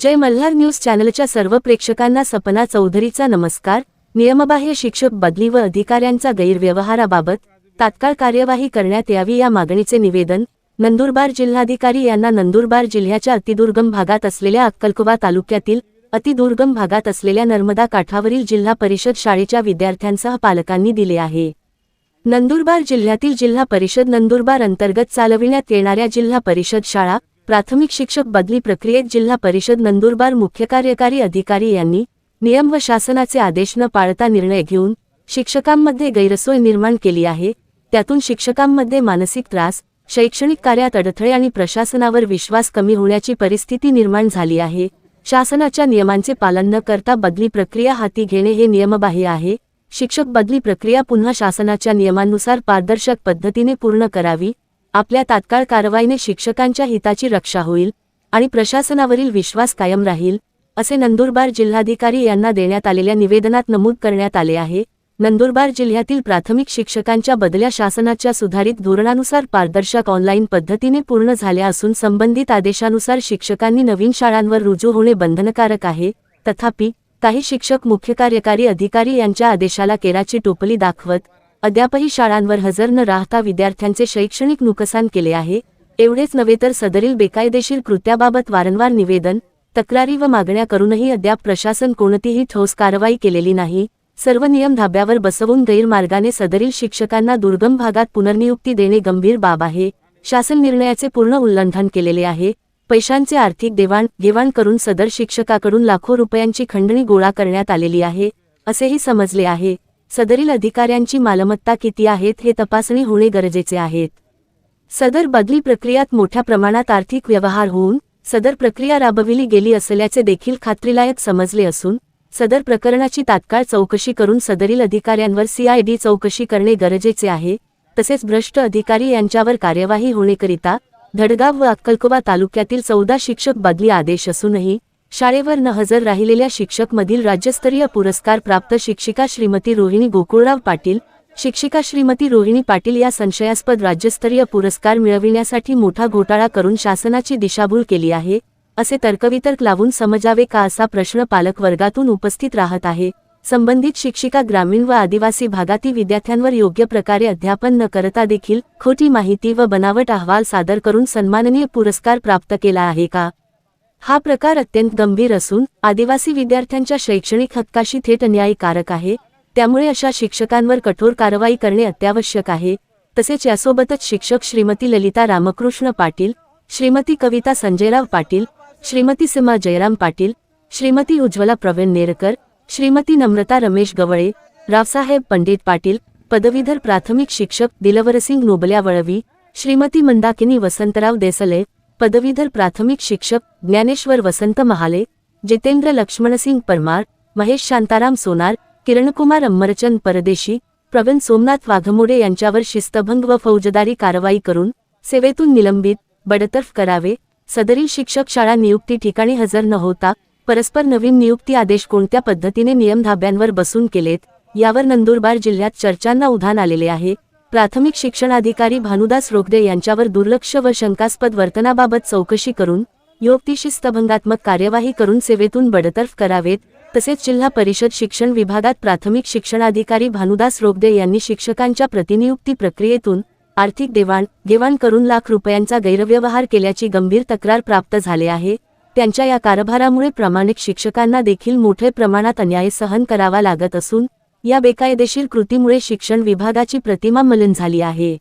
जय Malhar news चॅनलच्या सर्व प्रेक्षकांना सपना चौधरीचा नमस्कार. नियमबाह्य शिक्षक बदली व अधिकाऱ्यांचा गैरव्यवहाराबाबत तात्काळ कार्यवाही करण्यात यावी या मागणीचे निवेदन नंदुरबार जिल्हाधिकारी यांना नंदुरबार जिल्ह्याच्या अतिदुर्गम भागात असलेल्या अक्कलकुवा तालुक्यातील अतिदुर्गम भागात असलेल्या नर्मदा काठावरील जिल्हा परिषद शाळेच्या विद्यार्थ्यांसह पालकांनी दिले आहे. नंदुरबार जिल्ह्यातील जिल्हा परिषद नंदुरबार अंतर्गत चालविण्यात येणाऱ्या जिल्हा परिषद शाळा प्राथमिक शिक्षक बदली प्रक्रियेत जिल्हा परिषद नंदुरबार मुख्य कार्यकारी अधिकारी यांनी नियम व शासनाचे आदेश न पाळता निर्णय घेऊन शिक्षकांमध्ये गैरसोय निर्माण केली आहे. त्यातून शिक्षकांमध्ये मानसिक त्रास शैक्षणिक कार्यात अडथळे आणि प्रशासनावर विश्वास कमी होण्याची परिस्थिती निर्माण झाली आहे. शासनाच्या नियमांचे पालन न करता बदली प्रक्रिया हाती घेणे हे नियमबाह्य आहे. शिक्षक बदली प्रक्रिया पुन्हा शासनाच्या नियमांनुसार पारदर्शक पद्धतीने पूर्ण करावी आपल्या तात्काळ कारवाईने शिक्षकांच्या हिताची रक्षा होईल आणि प्रशासनावरील विश्वास कायम राहील असे नंदुरबार जिल्हाधिकारी यांना देण्यात आलेल्या निवेदनात नमूद करण्यात आले आहे. नंदुरबार जिल्ह्यातील प्राथमिक शिक्षकांच्या बदल्या शासनाच्या सुधारित धोरणानुसार पारदर्शक ऑनलाईन पद्धतीने पूर्ण झाल्या असून संबंधित आदेशानुसार शिक्षकांनी नवीन शाळांवर रुजू होणे बंधनकारक आहे. तथापि काही शिक्षक मुख्य कार्यकारी अधिकारी यांच्या आदेशाला केराची टोपली दाखवत अद्यापही शाळांवर हजर न राहता विद्यार्थ्यांचे शैक्षणिक नुकसान केले आहे एवढेच नव्हे तर सदरील बेकायदेशीर कृत्याबाबत वारंवार निवेदन तक्रारी व मागण्या करूनही अद्याप प्रशासन कोणतीही ठोस कारवाई केलेली नाही सर्व नियम धाब्यावर बसवून गैरमार्गाने सदरील शिक्षकांना दुर्गम भागात पुनर्नियुक्ती देणे गंभीर बाब आहे शासन निर्णयाचे पूर्ण उल्लंघन केलेले आहे पैशांचे आर्थिक देवाण घेवाण करून सदर शिक्षकाकडून लाखो रुपयांची खंडणी गोळा करण्यात आलेली आहे असेही समजले आहे. सदरील अधिकाऱ्यांची मालमत्ता किती आहेत हे तपासणी होणे गरजेचे आहेत. सदर बदली प्रक्रियात मोठ्या प्रमाणात आर्थिक व्यवहार होऊन सदर प्रक्रिया राबविली गेली असल्याचे देखील खात्रीलायक समजले असून सदर प्रकरणाची तात्काळ चौकशी करून सदरील अधिकाऱ्यांवर सीआयडी चौकशी करणे गरजेचे आहे तसेच भ्रष्ट अधिकारी यांच्यावर कार्यवाही होणेकरिता धडगाव व अक्कलकोबा तालुक्यातील चौदा शिक्षक बदली आदेश असूनही शाळेवर न हजर राहिलेल्या शिक्षकमधील राज्यस्तरीय पुरस्कार प्राप्त शिक्षिका श्रीमती रोहिणी गोकुळराव पाटील शिक्षिका श्रीमती रोहिणी पाटील या संशयास्पद राज्यस्तरीय पुरस्कार मिळविण्यासाठी मोठा घोटाळा करून शासनाची दिशाभूल केली आहे असे तर्कवितर्क लावून समजावे का असा प्रश्न पालक वर्गातून उपस्थित राहत आहे. संबंधित शिक्षिका ग्रामीण व आदिवासी भागातील विद्यार्थ्यांवर योग्य प्रकारे अध्यापन न करता देखील खोटी माहिती व बनावट अहवाल सादर करून सन्माननीय पुरस्कार प्राप्त केला आहे का? हा प्रकार अत्यंत गंभीर असून आदिवासी विद्यार्थ्यांच्या शैक्षणिक हक्काशी थेट अन्यायकारक आहे त्यामुळे अशा शिक्षकांवर कठोर कारवाई करणे अत्यावश्यक आहे. तसेच यासोबतच शिक्षक श्रीमती ललिता रामकृष्ण पाटील श्रीमती कविता संजयराव पाटील श्रीमती सीमा जयराम पाटील श्रीमती उज्ज्वला प्रवीण नेरकर श्रीमती नम्रता रमेश गवळे रावसाहेब पंडित पाटील पदवीधर प्राथमिक शिक्षक दिलवरसिंग नोबल्या वळवी श्रीमती मंदाकिनी वसंतराव देसले पदवीधर प्राथमिक शिक्षक ज्ञानेश्वर वसंत महाले जितेंद्र लक्ष्मणसिंग परमार महेश शांताराम सोनार किरणकुमार अम्मरचंद परदेशी प्रवीण सोमनाथ वाघमोडे यांच्यावर शिस्तभंग व फौजदारी कारवाई करून सेवेतून निलंबित बडतर्फ करावे सदरील शिक्षक शाळा नियुक्ती ठिकाणी हजर न होता परस्पर नवीन नियुक्ती आदेश कोणत्या पद्धतीने नियम धाब्यांवर बसून केलेत यावर नंदुरबार जिल्ह्यात चर्चांना उधाण आलेले आहे. प्राथमिक शिक्षणाधिकारी भानुदास रोगदे यांच्यावर दुर्लक्ष व शंकास्पद वर्तनाबाबत चौकशी करून योक्ती शिस्तभंगात्मक कार्यवाही करून सेवेतून बडतर्फ करावेत तसेच जिल्हा परिषद शिक्षण विभागात प्राथमिक शिक्षणाधिकारी भानुदास रोगदे यांनी शिक्षकांच्या प्रतिनियुक्ती प्रक्रियेतून आर्थिक देवाण घेवाण करून लाख रुपयांचा गैरव्यवहार केल्याची गंभीर तक्रार प्राप्त झाले आहे. त्यांच्या या कारभारामुळे प्रामाणिक शिक्षकांना देखील मोठे प्रमाणात अन्याय सहन करावा लागत असून या बेकायदेशीर कृतीमुळे शिक्षण विभागाची प्रतिमा मलन झाली आहे.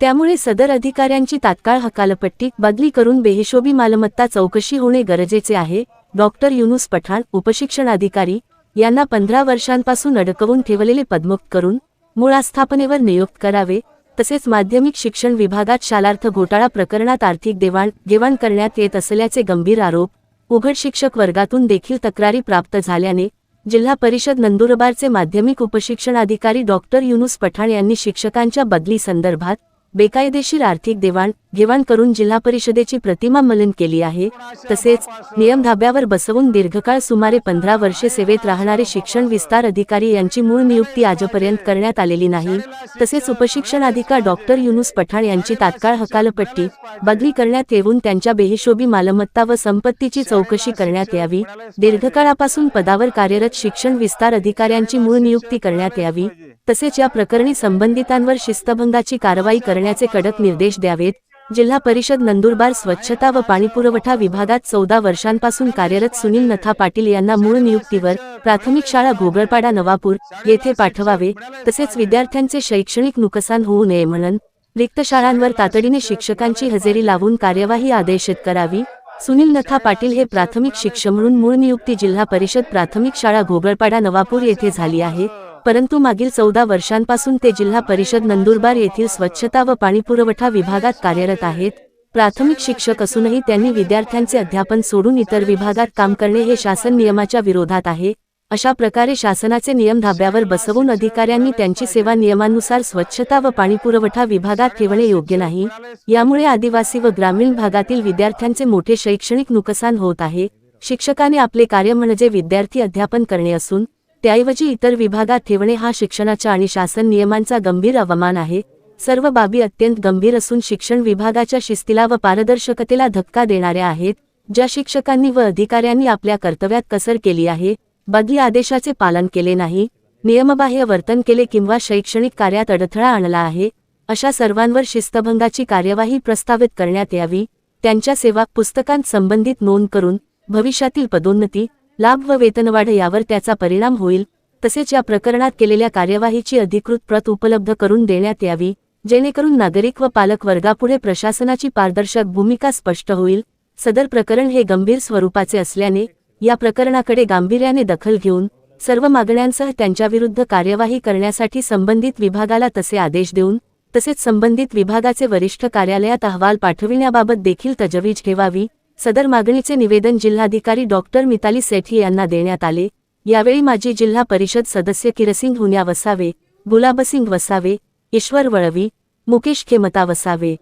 त्यामुळे सदर अधिकाऱ्यांची तात्काळ हकालपट्टी बदली करून बेहिशोबी मालमत्ता चौकशी होणे गरजेचे आहे डॉक्टर युनुस पठाण उपशिक्षणाधिकारी यांना पंधरा वर्षांपासून अडकवून ठेवलेले पदमुक्त करून मूळ आस्थापनेवर नियुक्त करावे तसेच माध्यमिक शिक्षण विभागात शालार्थ घोटाळा प्रकरणात आर्थिक देवाण घेवाण करण्यात येत असल्याचे गंभीर आरोप उघड शिक्षक वर्गातून देखील तक्रारी प्राप्त झाल्याने जिल्हा परिषद नंदुरबारचे माध्यमिक उपशिक्षण अधिकारी डॉक्टर युनुस पठाण यांनी शिक्षकांच्या बदली संदर्भात बेकायदेशीर आर्थिक देवाण घेवाण करून जिल्हा परिषदेची प्रतिमा मलन केली आहे. तसेच नियम धाब्यावर बसवून दीर्घकाळ सुमारे पंधरा वर्षे सेवेत राहणारे शिक्षण विस्तार अधिकारी यांची मूळ नियुक्ती आजपर्यंत करण्यात आलेली नाही. तसेच उपशिक्षणाधिका डॉक्टर युनुस पठाण यांची तात्काळ हकालपट्टी बदली करण्यात येऊन त्यांच्या बेहिशोबी मालमत्ता व संपत्तीची चौकशी करण्यात यावी. दीर्घकाळापासून पदावर कार्यरत शिक्षण विस्तार अधिकाऱ्यांची मूळ नियुक्ती करण्यात यावी. तसेच या प्रकरणी संबंधितांवर शिस्तभंगाची कारवाई करण्याचे कडक निर्देश द्यावेत. जिल्हा परिषद नंदुरबार स्वच्छता व पाणीपुरवठा विभागात चौदा वर्षांपासून कार्यरत सुनील नथा पाटील यांना मूळ नियुक्तीवर प्राथमिक शाळा घोगळपाडा नवापूर येथे पाठवावे. तसेच विद्यार्थ्यांचे शैक्षणिक नुकसान होऊ नये म्हणून रिक्त शाळांवर तातडीने शिक्षकांची हजेरी लावून कार्यवाही आदेशित करावी. सुनील नथा पाटील हे प्राथमिक शिक्षक म्हणून मूळ नियुक्ती जिल्हा परिषद प्राथमिक शाळा घोगळपाडा नवापूर येथे झाली आहे. परंतु मागील चौदा वर्षांपासून ते जिल्हा परिषद नंदुरबार येथील स्वच्छता व पाणीपुरवठा विभागात कार्यरत आहेत. प्राथमिक शिक्षक असूनही त्यांनी विद्यार्थ्यांचे अध्यापन सोडून इतर विभागात काम करणे हे शासन नियमाच्या विरोधात आहे. अशा प्रकारे शासनाचे नियम धाब्यावर बसवून अधिकाऱ्यांनी त्यांची सेवा नियमानुसार स्वच्छता व पाणीपुरवठा विभागात ठेवणे योग्य नाही. यामुळे आदिवासी व ग्रामीण भागातील विद्यार्थ्यांचे मोठे शैक्षणिक नुकसान होत आहे. शिक्षकाने आपले कार्य म्हणजे विद्यार्थी अध्यापन करणे असून त्याऐवजी इतर विभागात ठेवणे हा शिक्षणाच्या आणि शासन नियमांचा गंभीर अवमान आहे. सर्व बाबी अत्यंत गंभीर असून शिक्षण विभागाच्या शिस्तीला व पारदर्शकतेला धक्का देणाऱ्या आहेत ज्या शिक्षकांनी व अधिकाऱ्यांनी आपल्या कर्तव्यात कसर केली आहे बदली आदेशाचे पालन केले नाही नियमबाह्य वर्तन केले किंवा शैक्षणिक कार्यात अडथळा आणला आहे अशा सर्वांवर शिस्तभंगाची कार्यवाही प्रस्तावित करण्यात यावी त्यांच्या सेवा पुस्तकांत संबंधित नोंद करून भविष्यातील पदोन्नती लाभ व वेतनवाढ यावर त्याचा परिणाम होईल तसेच या प्रकरणात केलेल्या कार्यवाहीची अधिकृत प्रत उपलब्ध करून देण्यात यावी जेणेकरून नागरिक व पालक वर्गापुढे प्रशासनाची पारदर्शक भूमिका स्पष्ट होईल. सदर प्रकरण हे गंभीर स्वरूपाचे असल्याने या प्रकरणाकडे गांभीर्याने दखल घेऊन सर्व मागण्यांसह त्यांच्याविरुद्ध कार्यवाही करण्यासाठी संबंधित विभागाला तसे आदेश देऊन तसेच संबंधित विभागाचे वरिष्ठ कार्यालयात अहवाल पाठविण्याबाबत देखील तजवीज ठेवावी सदर मागणीचे निवेदन जिल्हाधिकारी डॉक्टर मिताली सेठी यांना देण्यात आले. यावेळी माजी जिल्हा परिषद सदस्य किरसिंग हुन्या वसावे गुलाबसिंग वसावे ईश्वर वळवी मुकेश खेमता वसावे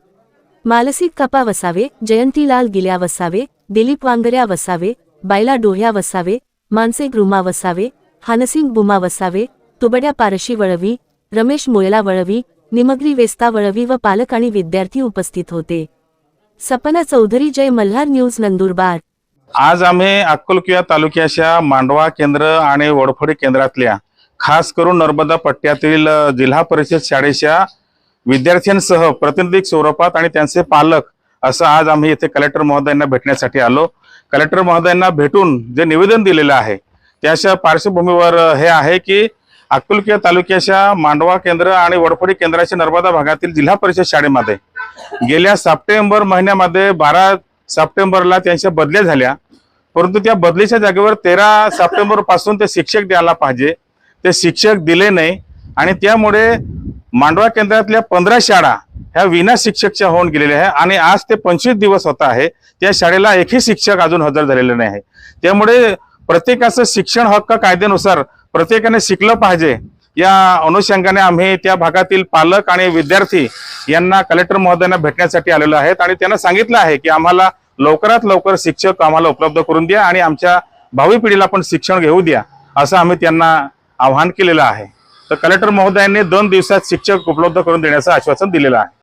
मालसिक कपा वसावे जयंतीलाल गिल्या वसावे दिलीप वांगऱ्या वसावे बायला डोह्या वसावे मानसे ग्रुमा वसावे हानसिंग बुमा वसावे तुबड्या पारशी वळवी रमेश मोयला वळवी निमग्री वेस्ता वळवी व पालक आणि विद्यार्थी उपस्थित होते. सपना चौधरी जय मल्हार न्यूज नंदुरबार. आज आम्ही अक्कलकुया तालुक्याच्या मांडवा केंद्र आणि वडफोडी केंद्रातल्या खास करून नर्मदा पट्ट्यातील जिल्हा परिषद शाळेच्या विद्यार्थ्यांसह प्रतिनिधी स्वरूपात आणि त्यांचे पालक असं आज आम्ही येथे कलेक्टर महोदयांना भेटण्यासाठी आलो. कलेक्टर महोदयांना भेटून जे निवेदन दिलेलं आहे त्याच्या पार्श्वभूमीवर हे आहे की अक्कलकुया तालुक्याच्या मांडवा केंद्र आणि वडफोडी केंद्राच्या नर्मदा भागातील जिल्हा परिषद शाळेमध्ये. गेल्या सप्टेंबर महिन्यामध्ये बारा सप्टेंबरला त्यांच्या बदल्या झाल्या. परंतु त्या बदलीच्या जागेवर तेरा सप्टेंबरपासून ते शिक्षक द्यायला पाहिजे. ते शिक्षक दिले नाही आणि त्यामुळे मांडवा केंद्रातल्या पंधरा शाळा ह्या विना शिक्षकच्या होऊन गेलेल्या आहे आणि आज ते पंचवीस दिवस होत आहे. त्या शाळेला एकही शिक्षक अजून हजर झालेले नाही आहे. त्यामुळे प्रत्येकाचं शिक्षण हक्क कायद्यानुसार प्रत्येकाने शिकलं पाहिजे. या अनुषंगाने आम्ही त्या भागातील पालक आणि विद्यार्थी यांना कलेक्टर महोदयांना भेटण्यासाठी आलेलो आहेत आणि त्यांना सांगितलं आहे की आम्हाला लवकरात लवकर शिक्षक आम्हाला उपलब्ध करून द्या आणि आमच्या भावी पिढीला पण शिक्षण घेऊ द्या असं आम्ही त्यांना आव्हान केलेलं आहे. तर कलेक्टर महोदयांनी दोन दिवसात शिक्षक उपलब्ध करून देण्याचं आश्वासन दिलेलं आहे.